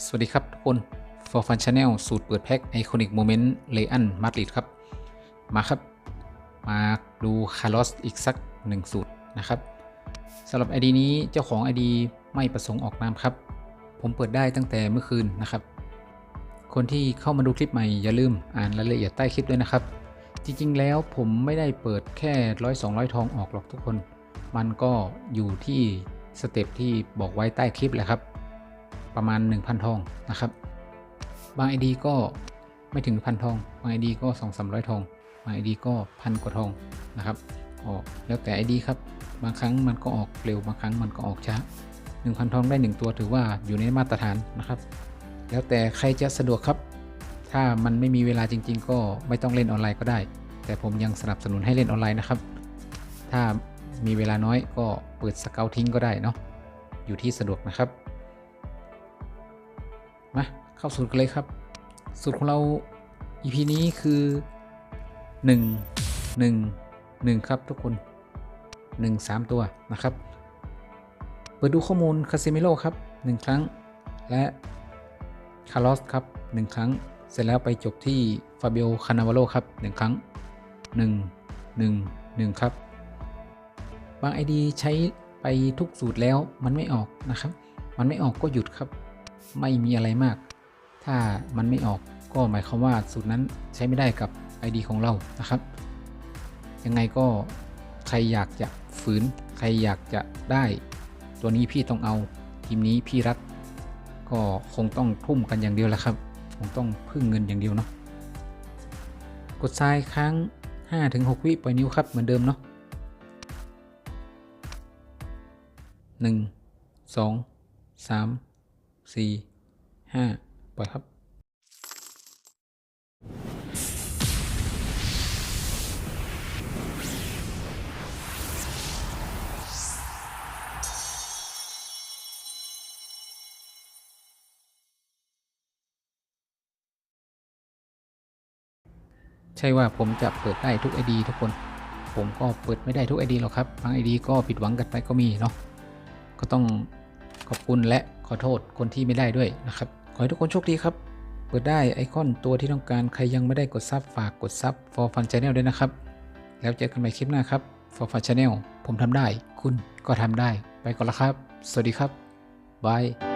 สวัสดีครับทุกคน For Fun Channel สูตรเปิดแพ็ค Iconic Moment เลอันมาดริดครับ มาครับ มาดูคาร์ลอสอีกสักหนึ่งสูตรนะครับสำหรับ ID นี้เจ้าของ ID ไม่ประสงค์ออกนามครับ ผมเปิดได้ตั้งแต่เมื่อคืนนะครับ คนที่เข้ามาดูคลิปใหม่อย่าลืมอ่านรายละเอียดใต้คลิปด้วยนะครับ จริงๆ แล้วผมไม่ได้เปิดแค่ร้อยสองร้อยทองออกหรอกทุกคน มันก็อยู่ที่สเต็ปที่บอกไว้ใต้คลิปแหละครับ ประมาณ 1,000 ทองนะครับ บาง ID ก็ไม่ถึงพันทอง บาง ID ก็ 2 3 0 0 ทอง บาง ID ก็พันกว่าทองนะครับออกแล้วแต่ ID ครับ บางครั้งมันก็ออกเร็ว บางครั้งมันก็ออกช้า 1,000 ทองได้ 1 ตัวถือว่าอยู่ในมาตรฐานนะครับ แล้วแต่ใครจะสะดวกครับ ถ้ามันไม่มีเวลาจริง ๆ ก็ไม่ต้องเล่นออนไลน์ก็ได้ แต่ผมยังสนับสนุนให้เล่นออนไลน์นะครับ ถ้ามีเวลาน้อยก็เปิดสเกลทิ้งก็ได้เนาะ อยู่ที่สะดวกนะครับ มาเข้าสูตรกันเลยครับ สูตรของเรา EP นี้คือ 1 1 1 ครับทุกคน 1 3 ตัวนะครับ เปิดดูข้อมูลคาซิเมโลครับ 1 ครั้ง และคาร์ลอสครับ 1 ครั้ง เสร็จแล้วไปจบที่ฟาเบ o คานาวาโลครับ 1 ครั้ง 1 1 1 ครับ บาง ID ใช้ไปทุกสูตรแล้วมันไม่ออกนะครับ มันไม่ออกก็หยุดครับ ไม่มีอะไรมาก ถ้ามันไม่ออกก็หมายความว่าสูตรนั้นใช้ไม่ได้กับ ID ของเรานะครับ ยังไงก็ใครอยากจะฝืน ใครอยากจะได้ ตัวนี้พี่ต้องเอาทีมนี้พี่รักก็คงต้องทุ่มกันอย่างเดียวแหละครับ คงต้องพึ่งเงินอย่างเดียวเนาะกดทรายค้าง 5-6 วิปล่อยนิ้วครับเหมือนเดิมเนาะหนึ่ง สองสามสี่ห้าปล่อยครับใช่ว่าผมจะเปิดได้ทุก ID ทุกคน ผมก็เปิดไม่ได้ทุก ID หรอกครับ บาง ID ก็ผิดหวังกันไปก็มีเนาะ ก็ต้อง ขอบคุณและขอโทษคนที่ไม่ได้ด้วยนะครับ ขอให้ทุกคนโชคดีครับ เปิดได้ไอคอนตัวที่ต้องการใครยังไม่ได้กดซับฝากกดซับ for fun channel ด้วยนะครับ แล้วเจอกันใหม่คลิปหน้าครับ for fun channel ผมทำได้ คุณก็ทำได้ ไปก่อนละครับ สวัสดีครับบาย